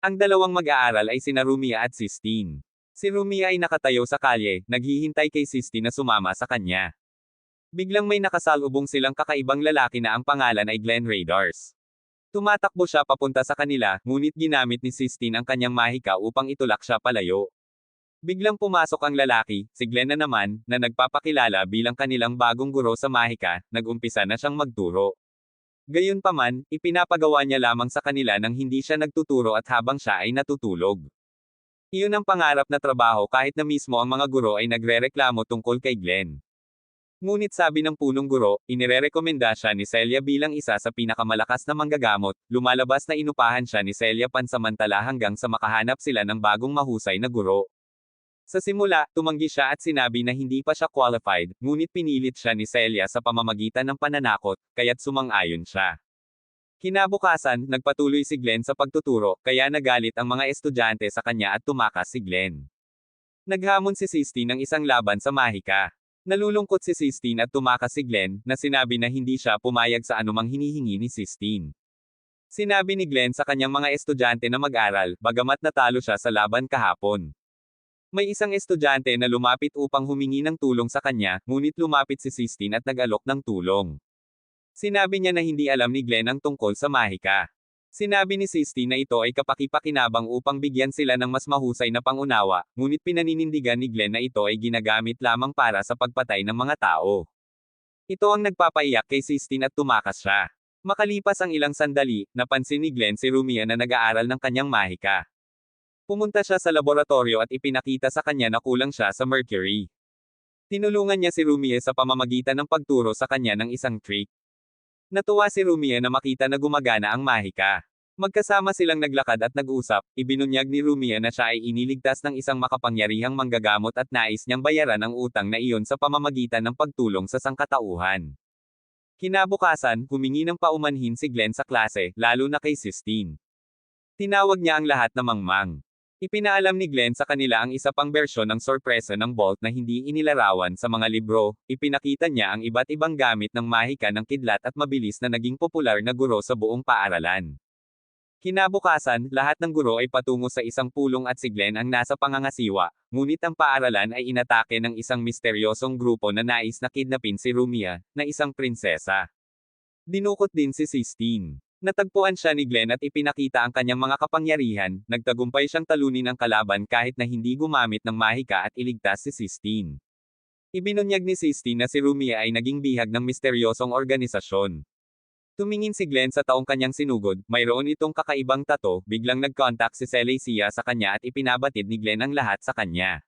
Ang dalawang mag-aaral ay sina Rumia at Sistine. Si Rumia ay nakatayo sa kalye, naghihintay kay Sistine na sumama sa kanya. Biglang may nakasalubong silang kakaibang lalaki na ang pangalan ay Glenn Radars. Tumatakbo siya papunta sa kanila, ngunit ginamit ni Sistine ang kanyang mahika upang itulak siya palayo. Biglang pumasok ang lalaki, si Glenn na naman, na nagpapakilala bilang kanilang bagong guro sa mahika, nagumpisa na siyang magturo. Gayunpaman, ipinapagawa niya lamang sa kanila nang hindi siya nagtuturo at habang siya ay natutulog. Iyon ang pangarap na trabaho kahit na mismo ang mga guro ay nagrereklamo tungkol kay Glenn. Ngunit sabi ng punong guro, inirerekomenda siya ni Celia bilang isa sa pinakamalakas na manggagamot, lumalabas na inupahan siya ni Celia pansamantala hanggang sa makahanap sila ng bagong mahusay na guro. Sa simula, tumanggi siya at sinabi na hindi pa siya qualified, ngunit pinilit siya ni Celia sa pamamagitan ng pananakot, kaya't sumang-ayon siya. Kinabukasan, nagpatuloy si Glenn sa pagtuturo, kaya nagalit ang mga estudyante sa kanya at tumakas si Glenn. Naghamon si Sistine ng isang laban sa mahika. Nalulungkot si Sistine at tumakas si Glenn, na sinabi na hindi siya pumayag sa anumang hinihingi ni Sistine. Sinabi ni Glenn sa kanyang mga estudyante na mag-aral, bagamat natalo siya sa laban kahapon. May isang estudyante na lumapit upang humingi ng tulong sa kanya, ngunit lumapit si Sistine at nag-alok ng tulong. Sinabi niya na hindi alam ni Glenn ang tungkol sa mahika. Sinabi ni Sistine na ito ay kapakipakinabang upang bigyan sila ng mas mahusay na pangunawa, ngunit pinaninindigan ni Glenn na ito ay ginagamit lamang para sa pagpatay ng mga tao. Ito ang nagpapaiyak kay Sistine at tumakas siya. Makalipas ang ilang sandali, napansin ni Glenn si Rumia na nag-aaral ng kanyang mahika. Pumunta siya sa laboratorio at ipinakita sa kanya na kulang siya sa mercury. Tinulungan niya si Rumia sa pamamagitan ng pagturo sa kanya ng isang trick. Natuwa si Rumia na makita na gumagana ang mahika. Magkasama silang naglakad at nag-usap, ibinunyag ni Rumia na siya ay iniligtas ng isang makapangyarihang manggagamot at nais niyang bayaran ang utang na iyon sa pamamagitan ng pagtulong sa sangkatauhan. Kinabukasan, humingi ng paumanhin si Glenn sa klase, lalo na kay Sistine. Tinawag niya ang lahat na mangmang. Ipinaalam ni Glenn sa kanila ang isa pang bersyon ng sorpresa ng Bolt na hindi inilarawan sa mga libro, ipinakita niya ang iba't ibang gamit ng mahika ng kidlat at mabilis na naging popular na guro sa buong paaralan. Kinabukasan, lahat ng guro ay patungo sa isang pulong at si Glenn ang nasa pangangasiwa, ngunit ang paaralan ay inatake ng isang misteryosong grupo na nais na kidnapin si Rumia, na isang prinsesa. Dinukot din si Sistine. Natagpuan siya ni Glenn at ipinakita ang kanyang mga kapangyarihan, nagtagumpay siyang talunin ang kalaban kahit na hindi gumamit ng mahika at iligtas si Sistine. Ibinunyag ni Sistine na si Rumia ay naging bihag ng misteryosong organisasyon. Tumingin si Glenn sa taong kanyang sinugod, mayroon itong kakaibang tato, biglang nag-contact si Celesia sa kanya at ipinabatid ni Glenn ang lahat sa kanya.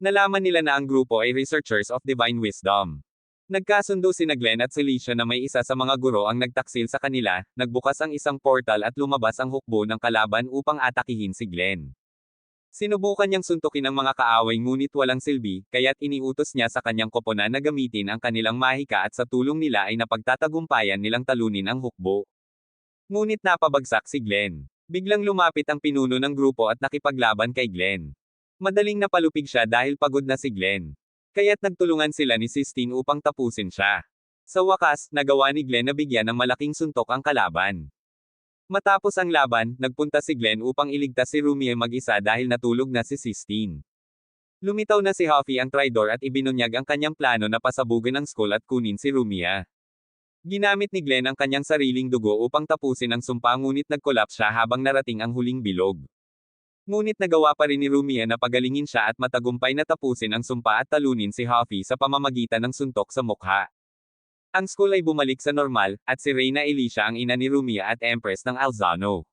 Nalaman nila na ang grupo ay Researchers of Divine Wisdom. Nagkasundo si Glenn at Celicia na may isa sa mga guro ang nagtaksil sa kanila, nagbukas ang isang portal at lumabas ang hukbo ng kalaban upang atakihin si Glenn. Sinubukan niyang suntukin ang mga kaaway ngunit walang silbi, kaya't iniutos niya sa kanyang koponan na gamitin ang kanilang mahika at sa tulong nila ay napagtatagumpayan nilang talunin ang hukbo. Ngunit napabagsak si Glenn. Biglang lumapit ang pinuno ng grupo at nakipaglaban kay Glenn. Madaling napalupig siya dahil pagod na si Glenn. Kaya't nagtulungan sila ni Sistine upang tapusin siya. Sa wakas, nagawa ni Glenn na bigyan ng malaking suntok ang kalaban. Matapos ang laban, nagpunta si Glenn upang iligtas si Rumie mag-isa dahil natulog na si Sistine. Lumitaw na si Huffy ang tridor at ibinunyag ang kanyang plano na pasabugin ang school at kunin si Rumia. Ginamit ni Glenn ang kanyang sariling dugo upang tapusin ang sumpa ngunit nag-collapse siya habang narating ang huling bilog. Ngunit nagawa pa rin ni Rumia na pagalingin siya at matagumpay na tapusin ang sumpa at talunin si Huffy sa pamamagitan ng suntok sa mukha. Ang school ay bumalik sa normal, at si Reyna Elisha ang ina ni Rumia at Empress ng Alzano.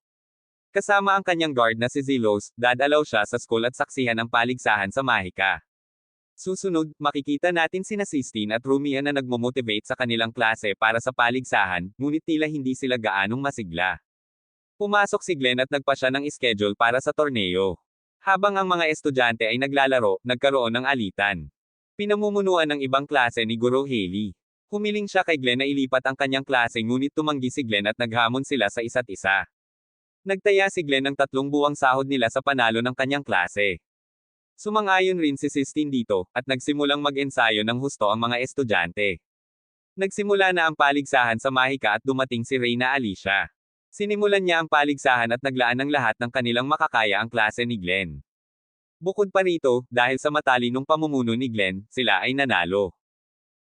Kasama ang kanyang guard na si Zilos, dadalaw siya sa school at saksihan ang paligsahan sa Mahika. Susunod, makikita natin sina Sistine at Rumia na nagmo-motivate sa kanilang klase para sa paligsahan, ngunit tila hindi sila gaanong masigla. Pumasok si Glenn at nagpa siya ng schedule para sa torneo. Habang ang mga estudyante ay naglalaro, nagkaroon ng alitan. Pinamumunuan ng ibang klase ni Guro Haley. Humiling siya kay Glenn na ilipat ang kanyang klase ngunit tumanggi si Glenn at naghamon sila sa isa't isa. Nagtaya si Glenn ng tatlong buwang sahod nila sa panalo ng kanyang klase. Sumang-ayon rin si Sistine dito, at nagsimulang mag-ensayo ng husto ang mga estudyante. Nagsimula na ang paligsahan sa Mahika at dumating si Reyna Alicia. Sinimulan niya ang paligsahan at naglaan ng lahat ng kanilang makakaya ang klase ni Glenn. Bukod pa rito, dahil sa matalinong pamumuno ni Glenn, sila ay nanalo.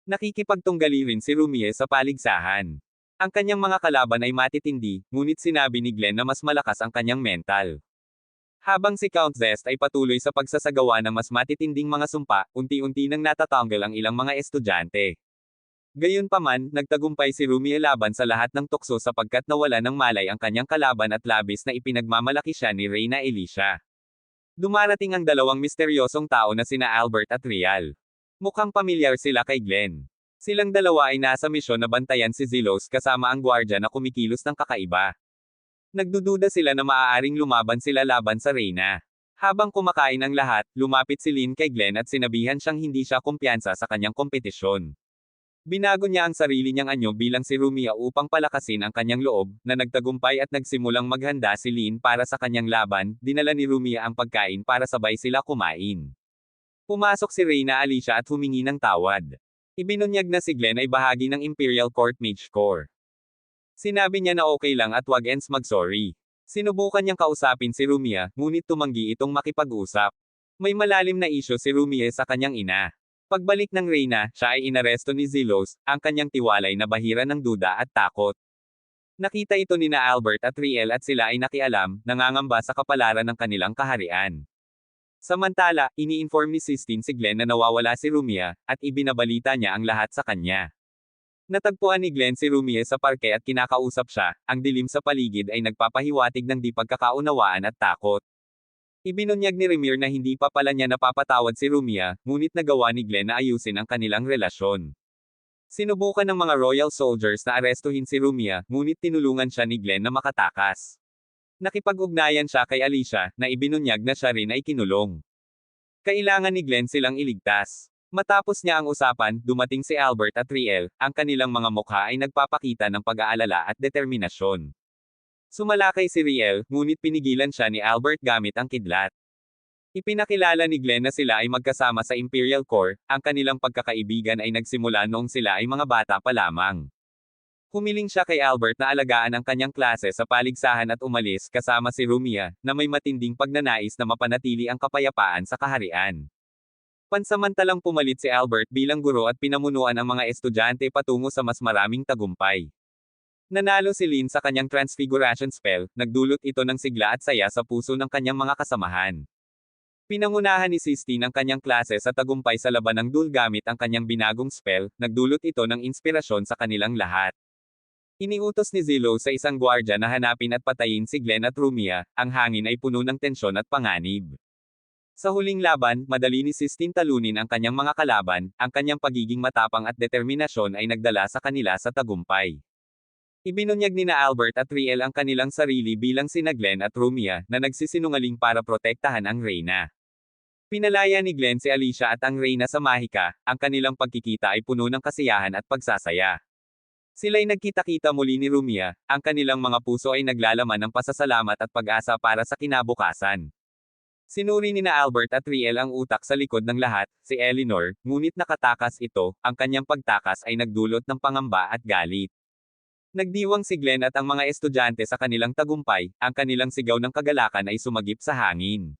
Nakikipagtunggali rin si Rumie sa paligsahan. Ang kanyang mga kalaban ay matitindi, ngunit sinabi ni Glenn na mas malakas ang kanyang mental. Habang si Count Zest ay patuloy sa pagsasagawa ng mas matitinding mga sumpa, unti-unti nang natatanggal ang ilang mga estudyante. Gayunpaman, nagtagumpay si Rumie laban sa lahat ng tukso sapagkat nawala ng malay ang kanyang kalaban at labis na ipinagmamalaki siya ni Reyna Elisha. Dumarating ang dalawang misteryosong tao na sina Albert at Rial. Mukhang pamilyar sila kay Glenn. Silang dalawa ay nasa misyon na bantayan si Zilos kasama ang gwardya na kumikilos ng kakaiba. Nagdududa sila na maaaring lumaban sila laban sa Reyna. Habang kumakain ang lahat, lumapit si Lin kay Glenn at sinabihan siyang hindi siya kumpiyansa sa kanyang kompetisyon. Binago niya ang sarili niyang anyo bilang si Rumia upang palakasin ang kanyang loob, na nagtagumpay at nagsimulang maghanda si Lin para sa kanyang laban, dinala ni Rumia ang pagkain para sabay sila kumain. Pumasok si Reyna Alicia at humingi ng tawad. Ibinunyag na si Glenn ay bahagi ng Imperial Court Mage Corps. Sinabi niya na okay lang at wag ens mag-sorry. Sinubukan niyang kausapin si Rumia, ngunit tumanggi itong makipag-usap. May malalim na isyo si Rumia sa kanyang ina. Pagbalik ng Reyna, siya ay inaresto ni Zilos, ang kanyang tiwalay na bahira ng duda at takot. Nakita ito ni na Albert at Riel at sila ay nakialam, nangangamba sa kapalaran ng kanilang kaharian. Samantala, ini-inform ni Sistine si Glenn na nawawala si Rumia, at ibinabalita niya ang lahat sa kanya. Natagpuan ni Glenn si Rumia sa parke at kinakausap siya, ang dilim sa paligid ay nagpapahiwatig ng di pagkakaunawaan at takot. Ibinunyag ni Remir na hindi pa pala niya napapatawad si Rumia, ngunit nagawa ni Glenn na ayusin ang kanilang relasyon. Sinubukan ng mga royal soldiers na arestuhin si Rumia, ngunit tinulungan siya ni Glenn na makatakas. Nakipag-ugnayan siya kay Alicia, na ibinunyag na siya rin ay kinulong. Kailangan ni Glenn silang iligtas. Matapos niya ang usapan, dumating si Albert at Riel, ang kanilang mga mukha ay nagpapakita ng pag-aalala at determinasyon. Sumalakay si Riel, ngunit pinigilan siya ni Albert gamit ang kidlat. Ipinakilala ni Glenn na sila ay magkasama sa Imperial Corps, ang kanilang pagkakaibigan ay nagsimula noong sila ay mga bata pa lamang. Humiling siya kay Albert na alagaan ang kanyang klase sa paligsahan at umalis kasama si Rumia, na may matinding pagnanais na mapanatili ang kapayapaan sa kaharian. Pansamantalang pumalit si Albert bilang guro at pinamunuan ang mga estudyante patungo sa mas maraming tagumpay. Nanalo si Lin sa kanyang transfiguration spell, nagdulot ito ng sigla at saya sa puso ng kanyang mga kasamahan. Pinangunahan ni Sistine ang kanyang klase sa tagumpay sa laban ng Dul gamit ang kanyang binagong spell, nagdulot ito ng inspirasyon sa kanilang lahat. Iniutos ni Zillow sa isang gwardya na hanapin at patayin si Glenn at Rumia, ang hangin ay puno ng tensyon at panganib. Sa huling laban, madali ni Sistine talunin ang kanyang mga kalaban, ang kanyang pagiging matapang at determinasyon ay nagdala sa kanila sa tagumpay. Ibinunyag ni na Albert at Riel ang kanilang sarili bilang sina Glenn at Rumia, na nagsisinungaling para protektahan ang Reyna. Pinalaya ni Glenn si Alicia at ang Reyna sa Mahika, ang kanilang pagkikita ay puno ng kasiyahan at pagsasaya. Sila'y nagkita-kita muli ni Rumia, ang kanilang mga puso ay naglalaman ng pasasalamat at pag-asa para sa kinabukasan. Sinuri ni na Albert at Riel ang utak sa likod ng lahat, si Eleanor, ngunit nakatakas ito, ang kanyang pagtakas ay nagdulot ng pangamba at galit. Nagdiwang si Glenn at ang mga estudyante sa kanilang tagumpay, ang kanilang sigaw ng kagalakan ay sumagip sa hangin.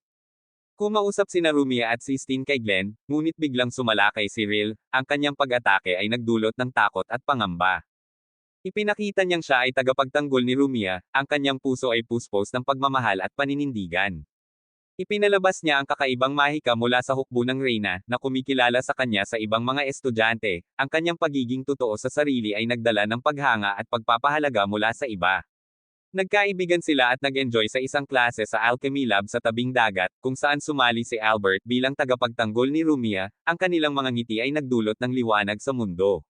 Kumausap si Narumia at Sistine kay Glenn, ngunit biglang sumalakay si Ril, ang kanyang pag-atake ay nagdulot ng takot at pangamba. Ipinakita niyang siya ay tagapagtanggol ni Rumia, ang kanyang puso ay puspos ng pagmamahal at paninindigan. Ipinalabas niya ang kakaibang mahika mula sa hukbo ng Reyna, na kumikilala sa kanya sa ibang mga estudyante, ang kanyang pagiging totoo sa sarili ay nagdala ng paghanga at pagpapahalaga mula sa iba. Nagkaibigan sila at nag-enjoy sa isang klase sa Alchemy Lab sa tabing dagat, kung saan sumali si Albert bilang tagapagtanggol ni Rumia, ang kanilang mga ngiti ay nagdulot ng liwanag sa mundo.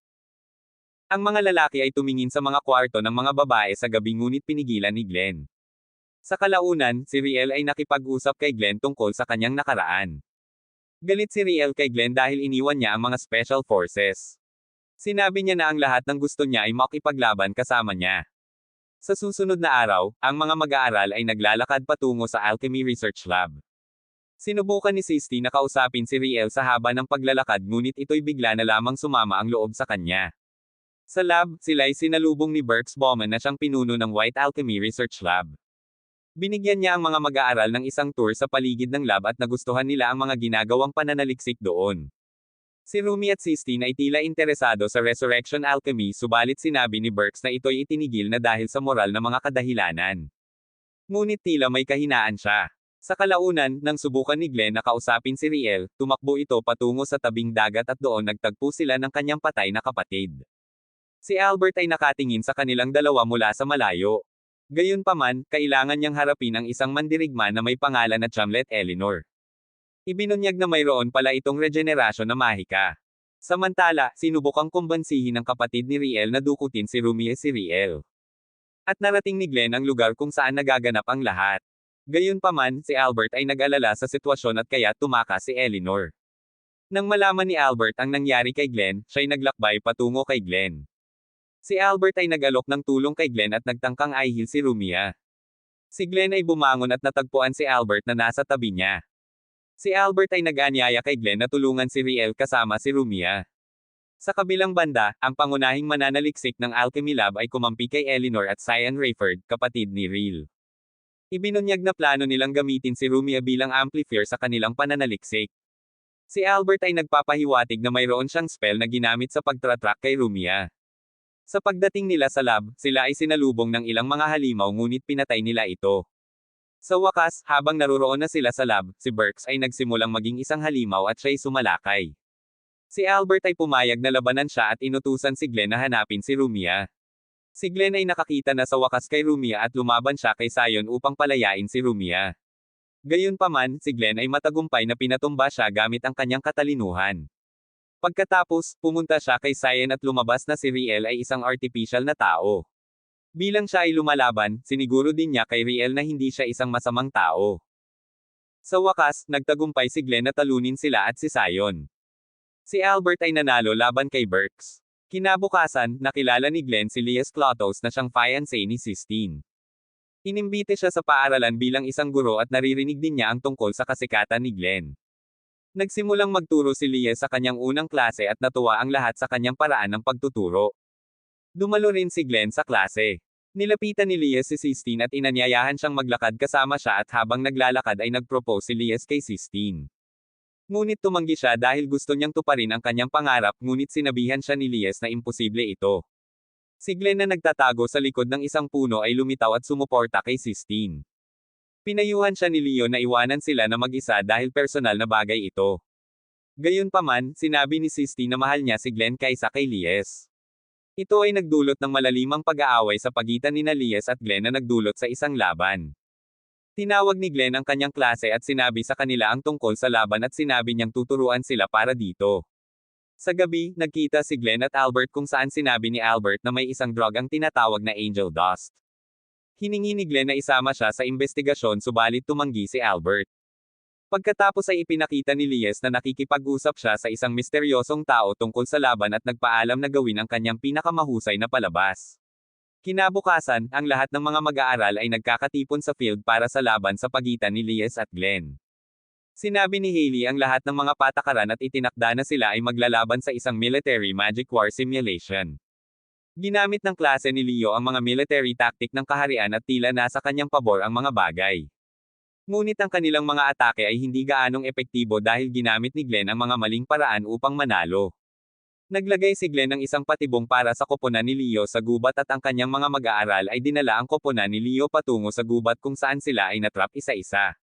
Ang mga lalaki ay tumingin sa mga kwarto ng mga babae sa gabi ngunit pinigilan ni Glenn. Sa kalaunan, si Riel ay nakipag-usap kay Glenn tungkol sa kanyang nakaraan. Galit si Riel kay Glenn dahil iniwan niya ang mga special forces. Sinabi niya na ang lahat ng gusto niya ay makipaglaban kasama niya. Sa susunod na araw, ang mga mag-aaral ay naglalakad patungo sa Alchemy Research Lab. Sinubukan ni Sisti na kausapin si Riel sa haba ng paglalakad ngunit ito'y bigla na lamang sumama ang loob sa kanya. Sa lab, sila ay sinalubong ni Berks Bowman na siyang pinuno ng White Alchemy Research Lab. Binigyan niya ang mga mag-aaral ng isang tour sa paligid ng lab at nagustuhan nila ang mga ginagawang pananaliksik doon. Si Rumi at Sistine ay tila interesado sa Resurrection Alchemy subalit sinabi ni Berks na ito'y itinigil na dahil sa moral na mga kadahilanan. Ngunit tila may kahinaan siya. Sa kalaunan, nang subukan ni Glenn na kausapin si Riel, tumakbo ito patungo sa tabing dagat at doon nagtagpo sila ng kanyang patay na kapatid. Si Albert ay nakatingin sa kanilang dalawa mula sa malayo. Gayunpaman, kailangan niyang harapin ang isang mandirigma na may pangalan na Chamlet Eleanor. Ibinunyag na mayroon pala itong regenerasyon na mahika. Samantala, sinubukang kumbansihin ng kapatid ni Riel na dukutin si Rumie si Riel. At narating ni Glenn ang lugar kung saan nagaganap ang lahat. Gayunpaman, si Albert ay nag-alala sa sitwasyon at kaya tumakas si Eleanor. Nang malaman ni Albert ang nangyari kay Glenn, siya'y naglakbay patungo kay Glenn. Si Albert ay nag-alok ng tulong kay Glenn at nagtangkang ihil si Rumia. Si Glenn ay bumangon at natagpuan si Albert na nasa tabi niya. Si Albert ay nag-anyaya kay Glenn na tulungan si Riel kasama si Rumia. Sa kabilang banda, ang pangunahing mananaliksik ng Alchemy Lab ay kumampi kay Eleanor at Cyan Rayford, kapatid ni Riel. Ibinunyag na plano nilang gamitin si Rumia bilang amplifier sa kanilang pananaliksik. Si Albert ay nagpapahiwatig na mayroon siyang spell na ginamit sa pagtratrack kay Rumia. Sa pagdating nila sa lab, sila ay sinalubong ng ilang mga halimaw ngunit pinatay nila ito. Sa wakas, habang naruroon na sila sa lab, si Burks ay nagsimulang maging isang halimaw at siya'y sumalakay. Si Albert ay pumayag na labanan siya at inutusan si Glenn na hanapin si Rumia. Si Glenn ay nakakita na sa wakas kay Rumia at lumaban siya kay Sion upang palayain si Rumia. Gayunpaman, si Glenn ay matagumpay na pinatumba siya gamit ang kanyang katalinuhan. Pagkatapos, pumunta siya kay Cyan at lumabas na si Riel ay isang artificial na tao. Bilang siya ay lumalaban, siniguro din niya kay Riel na hindi siya isang masamang tao. Sa wakas, nagtagumpay si Glenn na talunin sila at si Sion. Si Albert ay nanalo laban kay Burks. Kinabukasan, nakilala ni Glenn si Lias Clotos na siyang fiancé ni Sistine. Inimbite siya sa paaralan bilang isang guro at naririnig din niya ang tungkol sa kasikatan ni Glenn. Nagsimulang magturo si Lia sa kanyang unang klase at natuwa ang lahat sa kanyang paraan ng pagtuturo. Dumalo rin si Glenn sa klase. Nilapitan ni Lias si Sistine at inanyayahan siyang maglakad kasama siya at habang naglalakad ay nagpropose si Lias kay Sistine. Ngunit tumanggi siya dahil gusto niyang tuparin ang kanyang pangarap ngunit sinabihan siya ni Lias na imposible ito. Si Glenn na nagtatago sa likod ng isang puno ay lumitaw at sumuporta kay Sistine. Pinayuhan siya ni Leo na iwanan sila na mag-isa dahil personal na bagay ito. Gayunpaman, sinabi ni Sisti na mahal niya si Glenn kaysa kay Lies. Ito ay nagdulot ng malalimang pag-aaway sa pagitan ni Lies at Glenn na nagdulot sa isang laban. Tinawag ni Glenn ang kanyang klase at sinabi sa kanila ang tungkol sa laban at sinabi niyang tuturuan sila para dito. Sa gabi, nagkita si Glenn at Albert kung saan sinabi ni Albert na may isang drug ang tinatawag na angel dust. Hiningi ni Glenn na isama siya sa investigasyon subalit tumanggi si Albert. Pagkatapos ay ipinakita ni Lies na nakikipag-usap siya sa isang misteryosong tao tungkol sa laban at nagpaalam na gawin ang kanyang pinakamahusay na palabas. Kinabukasan, ang lahat ng mga mag-aaral ay nagkakatipon sa field para sa laban sa pagitan ni Lies at Glenn. Sinabi ni Haley ang lahat ng mga patakaran at itinakda na sila ay maglalaban sa isang military magic war simulation. Ginamit ng klase ni Leo ang mga military tactic ng kaharian at tila nasa kanyang pabor ang mga bagay. Ngunit ang kanilang mga atake ay hindi gaanong epektibo dahil ginamit ni Glenn ang mga maling paraan upang manalo. Naglagay si Glenn ng isang patibong para sa koponan ni Leo sa gubat at ang kanyang mga mag-aaral ay dinala ang koponan ni Leo patungo sa gubat kung saan sila ay natrap isa-isa.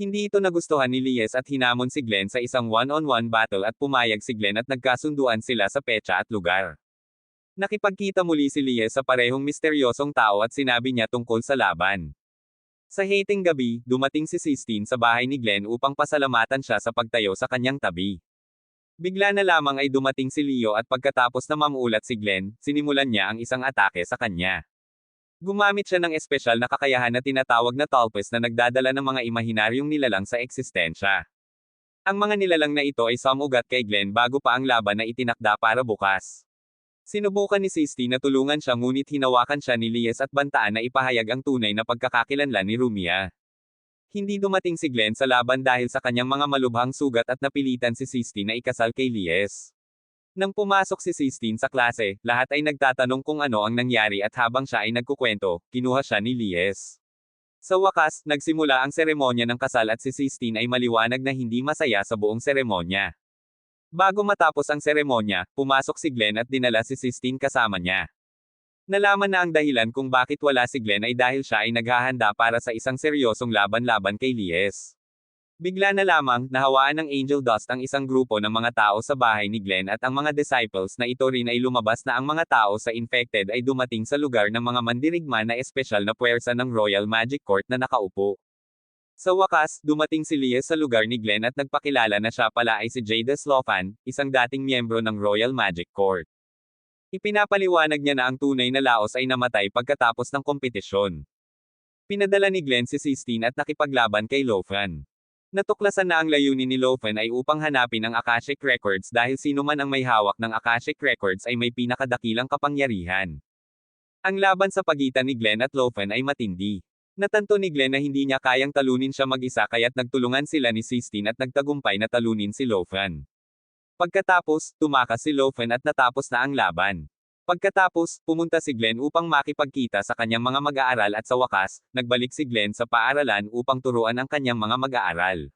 Hindi ito nagustuhan ni Lies at hinamon si Glenn sa isang one-on-one battle at pumayag si Glenn at nagkasunduan sila sa petsa at lugar. Nakipagkita muli si Lia sa parehong misteryosong tao at sinabi niya tungkol sa laban. Sa hating gabi, dumating si Sistine sa bahay ni Glenn upang pasalamatan siya sa pagtayo sa kanyang tabi. Bigla na lamang ay dumating si Leo at pagkatapos na mamulat si Glenn, sinimulan niya ang isang atake sa kanya. Gumamit siya ng espesyal na kakayahan na tinatawag na talpes na nagdadala ng mga imahinaryong nilalang sa eksistensya. Ang mga nilalang na ito ay samugat kay Glenn bago pa ang laban na itinakda para bukas. Sinubukan ni Sisti na tulungan siya ngunit hinawakan siya ni Lies at bantaan na ipahayag ang tunay na pagkakakilanlan ni Rumia. Hindi dumating si Glenn sa laban dahil sa kanyang mga malubhang sugat at napilitan si Sisti na ikasal kay Lies. Nang pumasok si Sistine sa klase, lahat ay nagtatanong kung ano ang nangyari at habang siya ay nagkukwento, kinuha siya ni Lies. Sa wakas, nagsimula ang seremonya ng kasal at si Sistine ay maliwanag na hindi masaya sa buong seremonya. Bago matapos ang seremonya, pumasok si Glenn at dinala si Sistine kasama niya. Nalaman na ang dahilan kung bakit wala si Glenn ay dahil siya ay naghahanda para sa isang seryosong laban-laban kay Lies. Bigla na lamang, nahawaan ng angel dust ang isang grupo ng mga tao sa bahay ni Glenn at ang mga disciples na ito rin ay lumabas na ang mga tao sa infected ay dumating sa lugar ng mga mandirigma na espesyal na puwersa ng Royal Magic Court na nakaupo. Sa wakas, dumating si Lies sa lugar ni Glenn at nagpakilala na siya pala ay si Jada Slofan, isang dating miyembro ng Royal Magic Court. Ipinapaliwanag niya na ang tunay na Laos ay namatay pagkatapos ng kompetisyon. Pinadala ni Glenn si Sistine at nakipaglaban kay Lofan. Natuklasan na ang layunin ni Lofen ay upang hanapin ang Akashic Records dahil sino man ang may hawak ng Akashic Records ay may pinakadakilang kapangyarihan. Ang laban sa pagitan ni Glenn at Lofen ay matindi. Natanto ni Glenn na hindi niya kayang talunin siya mag-isa kaya't nagtulungan sila ni Sistine at nagtagumpay na talunin si Lofen. Pagkatapos, tumakas si Lofen at natapos na ang laban. Pagkatapos, pumunta si Glenn upang makipagkita sa kanyang mga mag-aaral at sa wakas, nagbalik si Glenn sa paaralan upang turuan ang kanyang mga mag-aaral.